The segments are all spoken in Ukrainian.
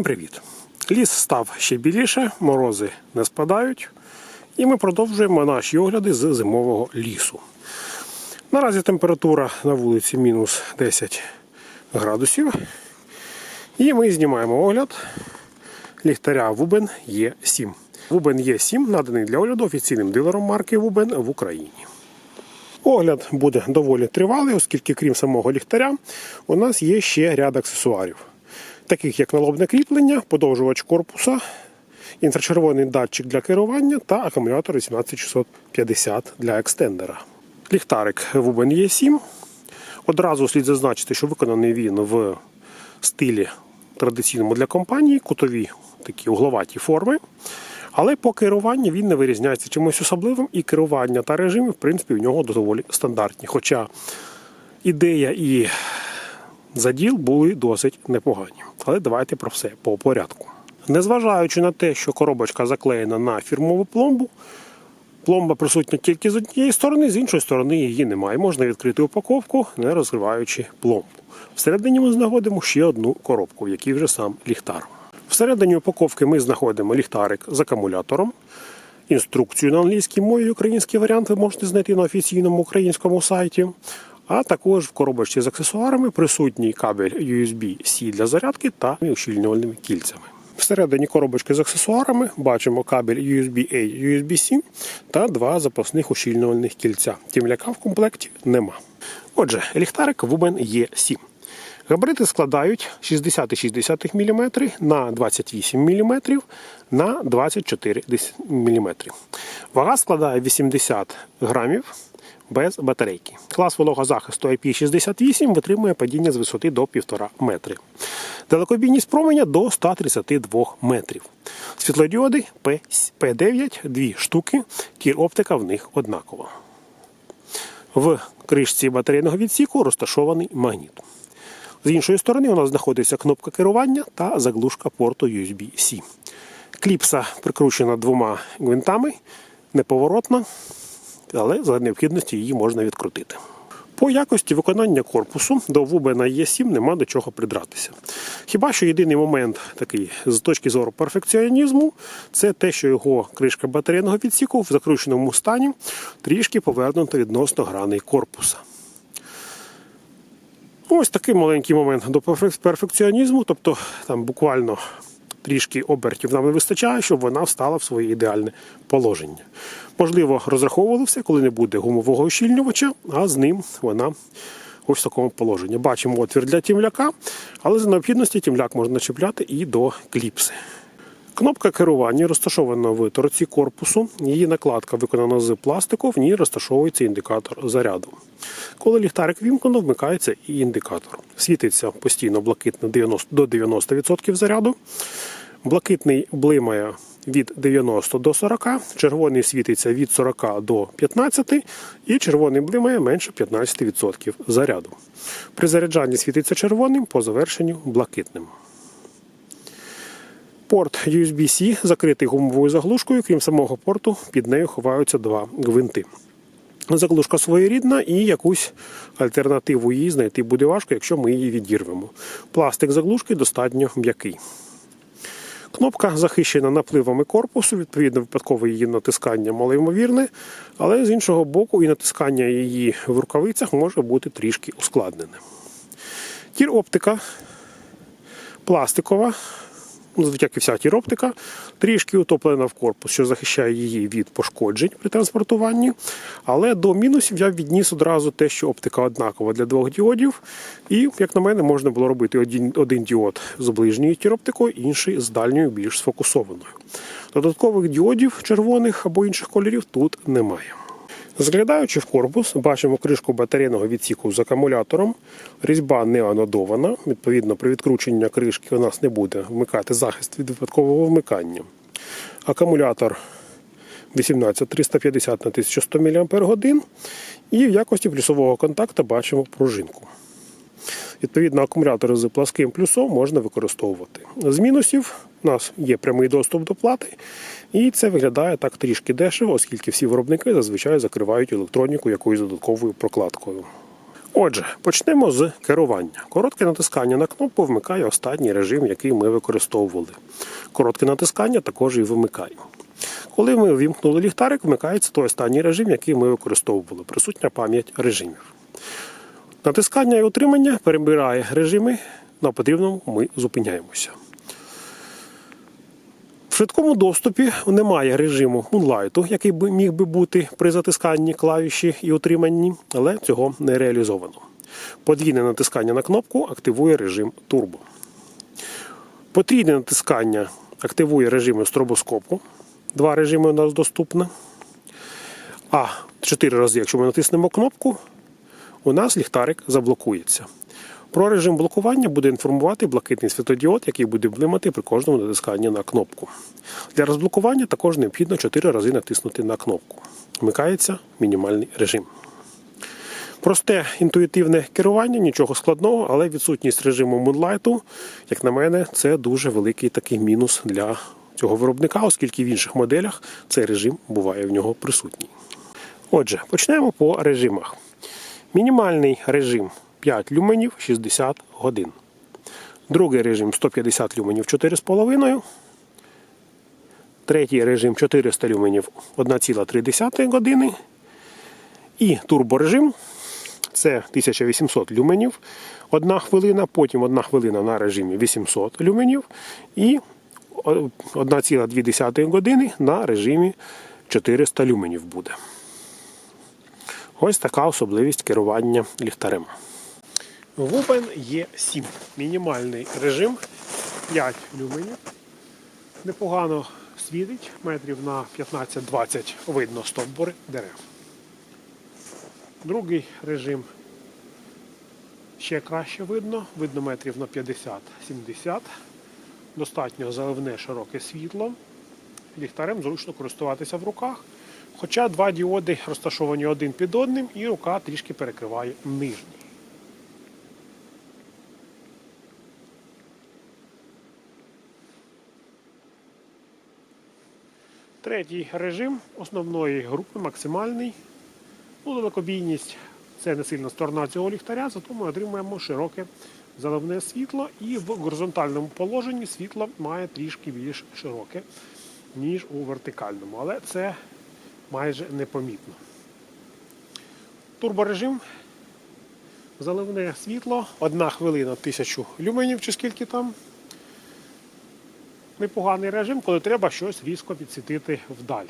Всім привіт! Ліс став ще біліше, морози не спадають, і ми продовжуємо наші огляди з зимового лісу. Наразі температура на вулиці мінус 10 градусів. І ми знімаємо огляд ліхтаря Вубен Е7. Вубен Е7 наданий для огляду офіційним дилером марки Вубен в Україні. Огляд буде доволі тривалий, оскільки крім самого ліхтаря, у нас є ще ряд аксесуарів, таких як налобне кріплення, подовжувач корпуса, інфрачервоний датчик для керування та акумулятор 18650 для екстендера. Ліхтарик Wuben E7. Одразу слід зазначити, що виконаний він в стилі традиційному для компанії, кутові такі угловаті форми. Але по керуванню він не вирізняється чимось особливим, і керування та режими, в принципі, в нього доволі стандартні. Хоча ідея і заділ були досить непогані. Але давайте про все по порядку. Незважаючи на те, що коробочка заклеєна на фірмову пломбу, пломба присутня тільки з однієї сторони, з іншої сторони її немає. Можна відкрити упаковку, не розриваючи пломбу. Всередині ми знаходимо ще одну коробку, в якій вже сам ліхтар. Всередині упаковки ми знаходимо ліхтарик з акумулятором. Інструкцію на англійській мові український варіант ви можете знайти на офіційному українському сайті. А також в коробочці з аксесуарами присутній кабель USB-C для зарядки та ущільнювальними кільцями. Всередині коробочки з аксесуарами бачимо кабель USB-A, USB-C та два запасних ущільнювальних кільця. Тімляка в комплекті нема. Отже, ліхтарик Wuben E7. Габарити складають 60,6 мм на 28 мм на 24 мм. Вага складає 80 грамів без батарейки. Клас вологозахисту IP68 витримує падіння з висоти до 1,5 метри. Далекобійність променя до 132 метрів. Світлодіоди P9 дві штуки, кір оптика в них однакова. В кришці батарейного відсіку розташований магніт. З іншої сторони у нас знаходиться кнопка керування та заглушка порту USB-C. Кліпса прикручена двома гвинтами, неповоротна, але за необхідності її можна відкрутити. По якості виконання корпусу до Вубена Е7 нема до чого придратися. Хіба що єдиний момент такий з точки зору перфекціонізму це те, що його кришка батарейного відсіку в закрученому стані трішки повернута відносно граней корпуса. Ось такий маленький момент до перфекціонізму, тобто там буквально трішки обертів нам не вистачає, щоб вона встала в своє ідеальне положення. Можливо, розраховували коли не буде гумового ощільнювача, а з ним вона ось в такому положенні. Бачимо отвір для тімляка, але за необхідності тімляк можна чіпляти і до кліпси. Кнопка керування розташована в торці корпусу. Її накладка виконана з пластику, в ній розташовується індикатор заряду. Коли ліхтарик вімкнено, вмикається і індикатор. Світиться постійно блакитний 90 до 90% заряду. Блакитний блимає від 90 до 40, червоний світиться від 40 до 15 і червоний блимає менше 15% заряду. При заряджанні світиться червоним, по завершенню блакитним. Порт USB-C закритий гумовою заглушкою, крім самого порту, під нею ховаються два гвинти. Заглушка своєрідна і якусь альтернативу їй знайти буде важко, якщо ми її відірвемо. Пластик заглушки достатньо м'який. Кнопка захищена напливами корпусу, відповідно, випадкове її натискання малоймовірне, але з іншого боку, і натискання її в рукавицях може бути трішки ускладнене. Тір оптика пластикова, ну, як і вся тіроптика, трішки утоплена в корпус, що захищає її від пошкоджень при транспортуванні. Але до мінусів я відніс одразу те, що оптика однакова для двох діодів. І, як на мене, можна було робити один, один діод з ближньою тіроптикою, інший з дальньою більш сфокусованою. Додаткових діодів червоних або інших кольорів тут немає. Заглядаючи в корпус, бачимо кришку батарейного відсіку з акумулятором. Різьба не анодована. Відповідно, при відкрученні кришки у нас не буде вмикати захист від випадкового вмикання. Акумулятор 18350 на 1100 мАч. І в якості плюсового контакту бачимо пружинку. Відповідно, акумулятори з пласким плюсом можна використовувати. З мінусів у нас є прямий доступ до плати, і це виглядає так трішки дешево, оскільки всі виробники зазвичай закривають електроніку якоюсь додатковою прокладкою. Отже, почнемо з керування. Коротке натискання на кнопку вмикає останній режим, який ми використовували. Коротке натискання також і вимикає. Коли ми вімкнули ліхтарик, вмикається той останній режим, який ми використовували. Присутня пам'ять режимів. Натискання і утримання перебирає режими. На потрібному ми зупиняємося. В швидкому доступі немає режиму мунлайту, який би міг би бути при затисканні клавіші і утриманні, але цього не реалізовано. Подвійне натискання на кнопку активує режим турбо. Потрійне натискання активує режими стробоскопу. Два режими у нас доступно. А чотири рази, якщо ми натиснемо кнопку, у нас ліхтарик заблокується. Про режим блокування буде інформувати блакитний світодіод, який буде блимати при кожному натисканні на кнопку. Для розблокування також необхідно 4 рази натиснути на кнопку. Вмикається мінімальний режим. Просте інтуїтивне керування, нічого складного, але відсутність режиму Moonlight, як на мене, це дуже великий такий мінус для цього виробника, оскільки в інших моделях цей режим буває в нього присутній. Отже, почнемо по режимах. Мінімальний режим 5 люменів 60 годин. Другий режим 150 люменів 4,5. Третій режим 400 люменів 1,3 години. І турборежим це 1800 люменів 1 хвилина, потім 1 хвилина на режимі 800 люменів і 1,2 години на режимі 400 люменів буде. Ось така особливість керування ліхтарем. Вубен є 7. Мінімальний режим 5 люменів. Непогано світить, метрів на 15-20 видно стовбури дерев. Другий режим ще краще видно, видно метрів на 50-70. Достатньо заливне широке світло. Ліхтарем зручно користуватися в руках. Хоча два діоди розташовані один під одним, і рука трішки перекриває нижній. Третій режим основної групи максимальний. Ну, далекобійність це не сильна сторона цього ліхтаря, зато ми отримуємо широке заливне світло, і в горизонтальному положенні світло має трішки більш широке, ніж у вертикальному. Але це майже непомітно. Турборежим. Заливне світло, одна хвилина 1000 люменів чи скільки там. Непоганий режим, коли треба щось різко підсвітити вдаль.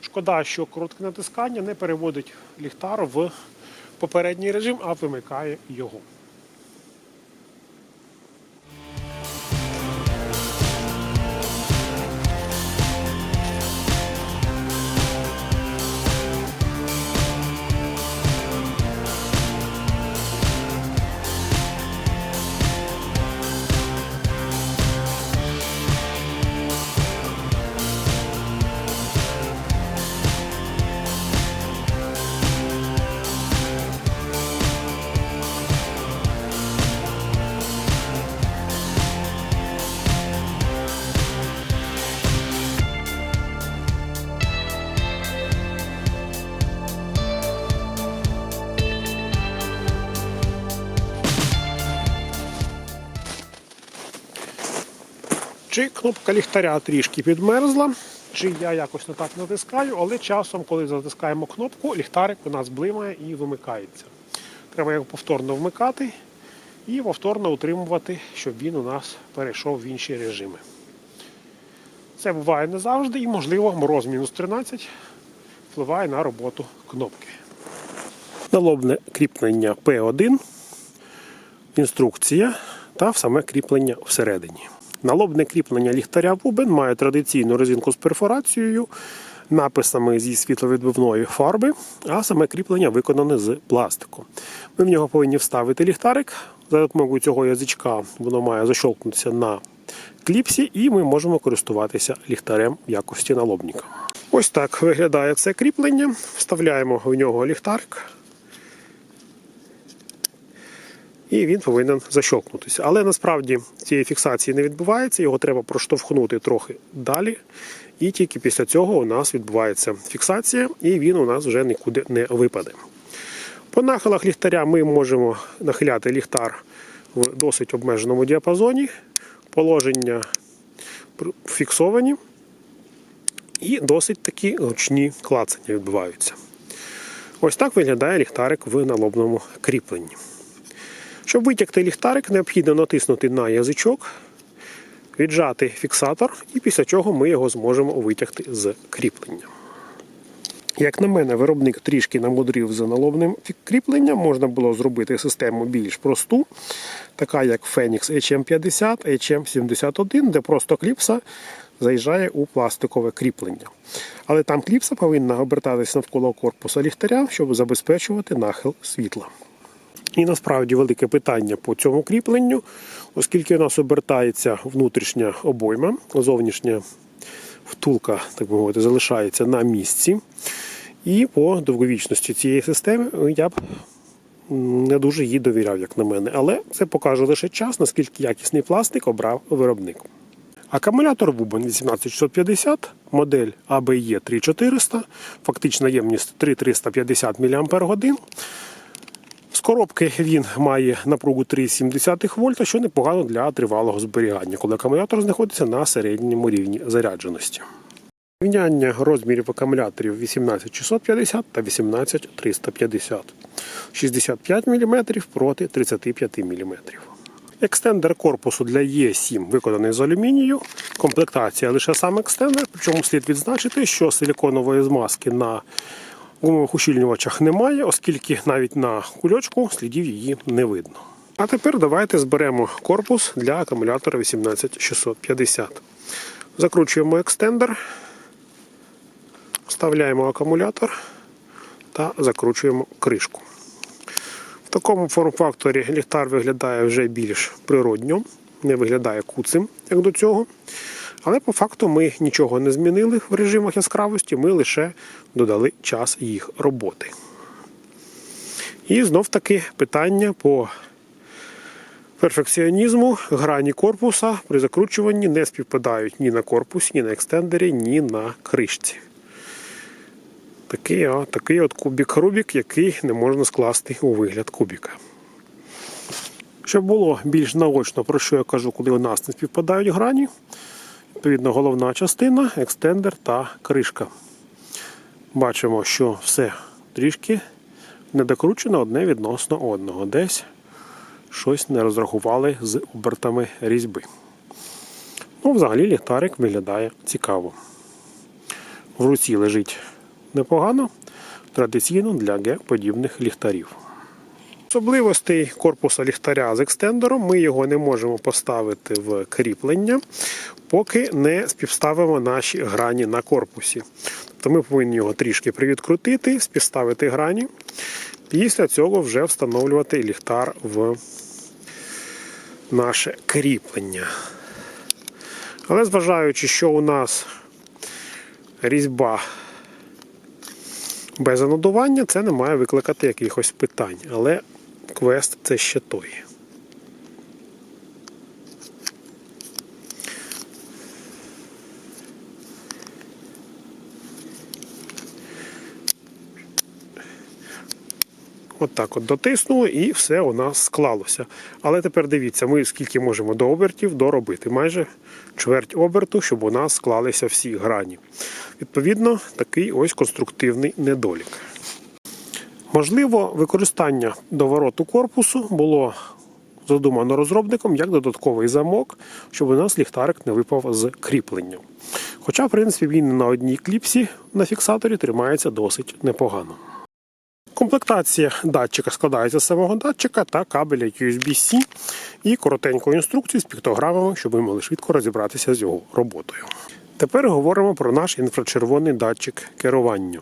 Шкода, що коротке натискання не переводить ліхтар в попередній режим, а вимикає його. Чи кнопка ліхтаря трішки підмерзла, чи я якось не так натискаю, але часом, коли затискаємо кнопку, ліхтарик у нас блимає і вимикається. Треба його повторно вмикати і повторно утримувати, щоб він у нас перейшов в інші режими. Це буває не завжди і, можливо, мороз мінус 13 впливає на роботу кнопки. Налобне кріплення P1, інструкція та саме кріплення всередині. Налобне кріплення ліхтаря Вубен має традиційну резинку з перфорацією, написами зі світловідбивної фарби, а саме кріплення виконане з пластику. Ми в нього повинні вставити ліхтарик. За допомогою цього язичка воно має защолкнутися на кліпсі, і ми можемо користуватися ліхтарем в якості налобника. Ось так виглядає це кріплення. Вставляємо в нього ліхтарик. І він повинен защолкнутися. Але насправді цієї фіксації не відбувається, його треба проштовхнути трохи далі. І тільки після цього у нас відбувається фіксація, і він у нас вже нікуди не випаде. По нахилах ліхтаря ми можемо нахиляти ліхтар в досить обмеженому діапазоні. Положення фіксовані і досить такі гучні клацання відбуваються. Ось так виглядає ліхтарик в налобному кріпленні. Щоб витягти ліхтарик, необхідно натиснути на язичок, віджати фіксатор, і після чого ми його зможемо витягти з кріплення. Як на мене, виробник трішки намудрив з налобним кріпленням, можна було зробити систему більш просту, така як Phoenix HM50, HM71, де просто кліпса заїжджає у пластикове кріплення. Але там кліпса повинна обертатись навколо корпуса ліхтаря, щоб забезпечувати нахил світла. І насправді велике питання по цьому кріпленню, оскільки у нас обертається внутрішня обойма, зовнішня втулка, так би мовити, залишається на місці. І по довговічності цієї системи я б не дуже їй довіряв, як на мене. Але це покаже лише час, наскільки якісний пластик обрав виробник. Акумулятор Вубен 18650, модель ABE 3400, фактична ємність 3350 мАч. Коробки він має напругу 3,7 вольта, що непогано для тривалого зберігання, коли акумулятор знаходиться на середньому рівні зарядженості. Рівняння розмірів акумуляторів 18650 та 18350. 65 мм проти 35 мм. Екстендер корпусу для Е7 виконаний з алюмінію. Комплектація лише сам екстендер, причому слід відзначити, що силіконової змазки на гумових ущільнювачах немає, оскільки навіть на кульочку слідів її не видно. А тепер давайте зберемо корпус для акумулятора 18650. Закручуємо екстендер, вставляємо акумулятор та закручуємо кришку. В такому форм-факторі ліхтар виглядає вже більш природньо, не виглядає куцим, як до цього. Але по факту ми нічого не змінили в режимах яскравості, ми лише додали час їх роботи. І знов таки питання по перфекціонізму грані корпуса при закручуванні не співпадають ні на корпусі, ні на екстендері, ні на кришці. Такий, о, такий от кубік Рубік, який не можна скласти у вигляд кубіка. Щоб було більш наочно, про що я кажу, коли у нас не співпадають грані, відповідно, головна частина, екстендер та кришка. Бачимо, що все трішки не докручено одне відносно одного. Десь щось не розрахували з обертами різьби. Ну, взагалі ліхтарик виглядає цікаво. В руці лежить непогано, традиційно для Г-подібних ліхтарів. Особливостей корпуса ліхтаря з екстендером ми його не можемо поставити в кріплення, поки не співставимо наші грані на корпусі. Тобто ми повинні його трішки привідкрутити, співставити грані. Після цього вже встановлювати ліхтар в наше кріплення. Але зважаючи, що у нас різьба без анодування, це не має викликати якихось питань. Але квест це ще той. От так от дотиснули і все у нас склалося. Але тепер дивіться, ми скільки можемо до обертів доробити. Майже чверть оберту, щоб у нас склалися всі грані. Відповідно, такий ось конструктивний недолік. Можливо, використання довороту корпусу було задумано розробником як додатковий замок, щоб у нас ліхтарик не випав з кріпленням. Хоча, в принципі, він на одній кліпсі на фіксаторі тримається досить непогано. Комплектація датчика складається з самого датчика та кабеля USB-C і коротенької інструкції з піктограмами, щоб ви могли швидко розібратися з його роботою. Тепер говоримо про наш інфрачервоний датчик керування.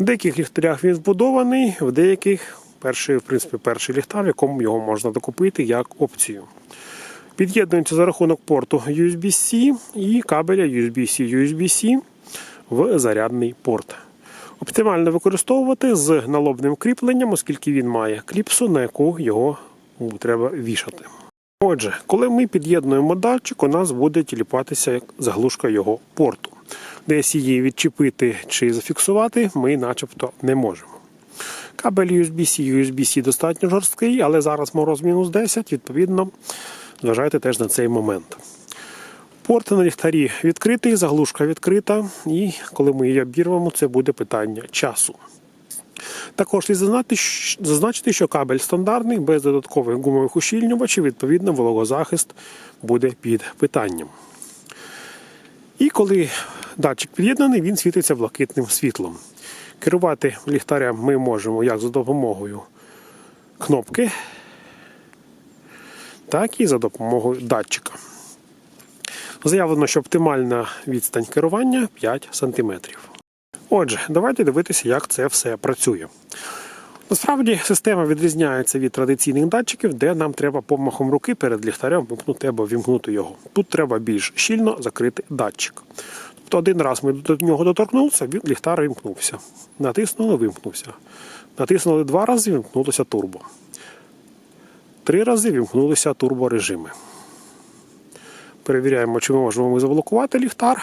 В деяких ліхтарях він збудований, в деяких перший, в принципі, перший ліхтар, в якому його можна докупити як опцію. Під'єднується за рахунок порту USB-C і кабеля USB-C USB-C в зарядний порт. Оптимально використовувати з налобним кріпленням, оскільки він має кліпсу, на яку його треба вішати. Отже, коли ми під'єднуємо датчик, у нас буде тіліпатися заглушка його порту. Десь її відчепити чи зафіксувати ми начебто не можемо. Кабель USB-C, USB-C достатньо жорсткий, але зараз мороз мінус 10, відповідно, зважайте теж на цей момент. Порт на ліхтарі відкритий, заглушка відкрита, і коли ми її обірвемо, це буде питання часу. Також слід зазначити, що кабель стандартний, без додаткових гумових ущільнювачів, відповідно, вологозахист буде під питанням. І коли датчик під'єднаний, він світиться блакитним світлом. Керувати ліхтарем ми можемо як за допомогою кнопки, так і за допомогою датчика. Заявлено, що оптимальна відстань керування 5 см. Отже, давайте дивитися, як це все працює. Насправді система відрізняється від традиційних датчиків, де нам треба помахом руки перед ліхтарем вимкнути або вімкнути його. Тут треба більш щільно закрити датчик. Тобто один раз ми до нього доторкнулися, він ліхтар вимкнувся. Натиснули, вимкнувся. Натиснули два рази, вимкнулося турбо. Три рази вимкнулися турборежими. Перевіряємо, чи ми можемо заблокувати ліхтар.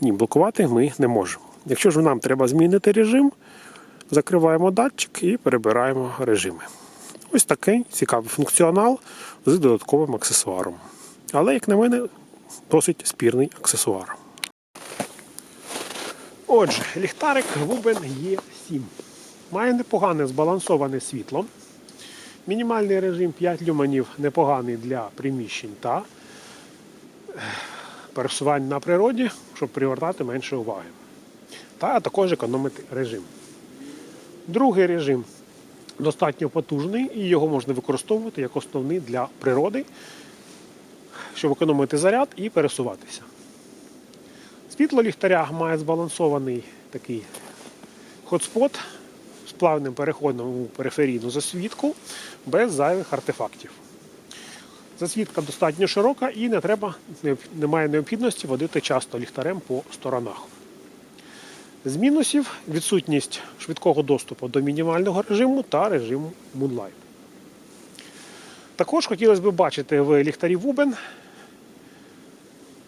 Ні, блокувати ми не можемо. Якщо ж нам треба змінити режим, закриваємо датчик і перебираємо режими. Ось такий цікавий функціонал з додатковим аксесуаром. Але, як на мене, досить спірний аксесуар. Отже, ліхтарик Wuben E7. Має непогане збалансоване світло. Мінімальний режим 5 люменів непоганий для приміщень та е, пересувань на природі, щоб привертати менше уваги. Та також економити режим. Другий режим достатньо потужний і його можна використовувати як основний для природи, щоб економити заряд і пересуватися. Світло ліхтаря має збалансований такий хотспот з плавним переходом у периферійну засвітку без зайвих артефактів. Засвітка достатньо широка і не треба, немає необхідності водити часто ліхтарем по сторонах. З мінусів відсутність швидкого доступу до мінімального режиму та режиму Moonlight. Також хотілося б бачити в ліхтарі Wuben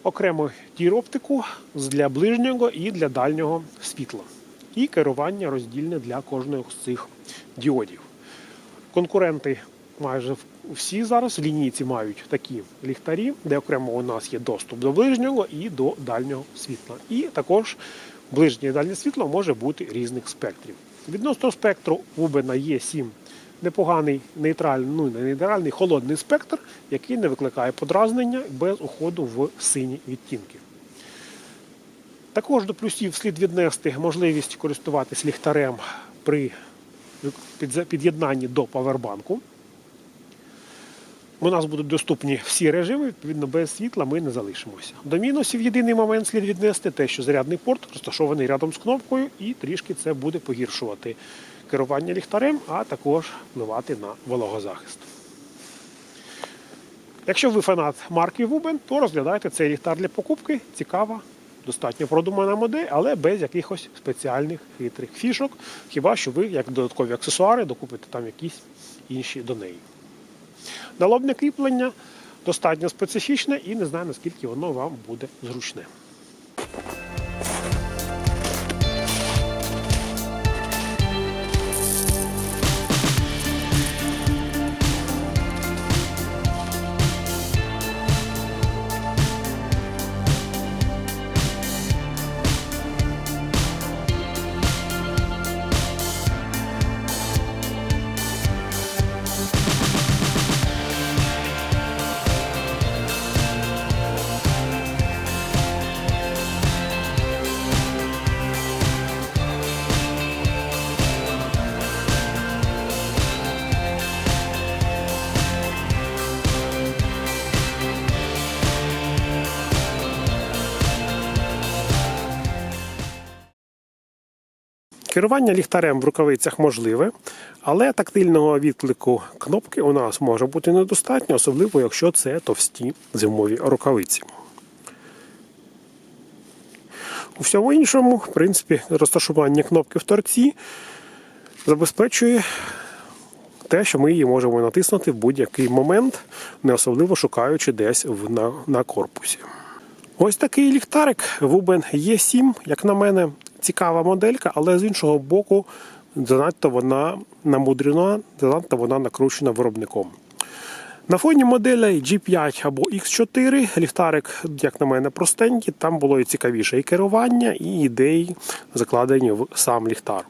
окрему тір-оптику для ближнього і для дальнього світла. І керування роздільне для кожного з цих діодів. Конкуренти майже всі зараз в лінійці мають такі ліхтарі, де окремо у нас є доступ до ближнього і до дальнього світла. І також ближнє і дальнє світло може бути різних спектрів. Відносно спектру Вубена є 7 непоганий нейтральний, ну не нейтральний, холодний спектр, який не викликає подразнення без уходу в сині відтінки. Також до плюсів слід віднести можливість користуватись ліхтарем при під'єднанні до павербанку. У нас будуть доступні всі режими, відповідно, без світла ми не залишимося. До мінусів єдиний момент слід віднести те, що зарядний порт розташований рядом з кнопкою, і трішки це буде погіршувати керування ліхтарем, а також впливати на вологозахист. Якщо ви фанат марки Wuben, то розглядайте цей ліхтар для покупки. Цікава, достатньо продумана модель, але без якихось спеціальних хитрих фішок. Хіба що ви, як додаткові аксесуари, докупите там якісь інші до неї. Налобне кріплення достатньо специфічне і не знаю, наскільки воно вам буде зручне. Керування ліхтарем в рукавицях можливе, але тактильного відклику кнопки у нас може бути недостатньо, особливо якщо це товсті зимові рукавиці. У всьому іншому, в принципі, розташування кнопки в торці забезпечує те, що ми її можемо натиснути в будь-який момент, не особливо шукаючи десь в, на, на корпусі. Ось такий ліхтарик Wuben E7, як на мене, цікава моделька, але з іншого боку, занадто вона намудрена, занадто вона накручена виробником. На фоні моделей G5 або X4 ліхтарик, як на мене, простенький, там було і цікавіше і керування, і ідеї закладені в сам ліхтар.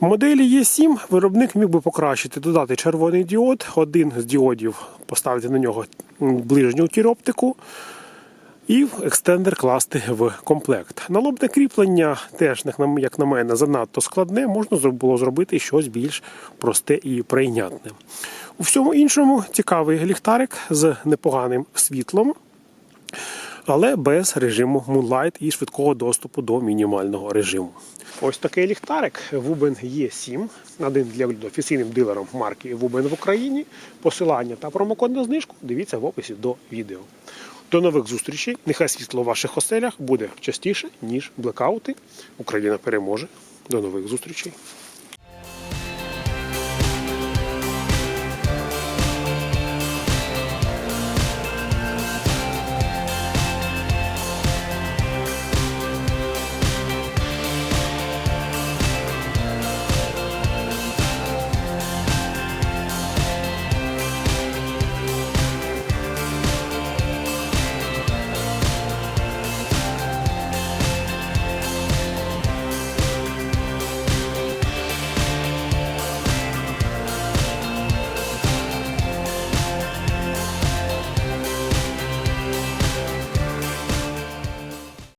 В моделі E7 виробник міг би покращити, додати червоний діод, один з діодів поставити на нього ближню тіроптику і в екстендер класти в комплект. Налобне кріплення теж, як на- мене, занадто складне, можна було зробити щось більш просте і прийнятне. У всьому іншому цікавий ліхтарик з непоганим світлом, але без режиму Moonlight і швидкого доступу до мінімального режиму. Ось такий ліхтарик Wuben E7, один для офіційним дилером марки Wuben в Україні. Посилання та промокод на знижку дивіться в описі до відео. До нових зустрічей. Нехай світло в ваших оселях буде частіше, ніж блекаути. Україна переможе. До нових зустрічей.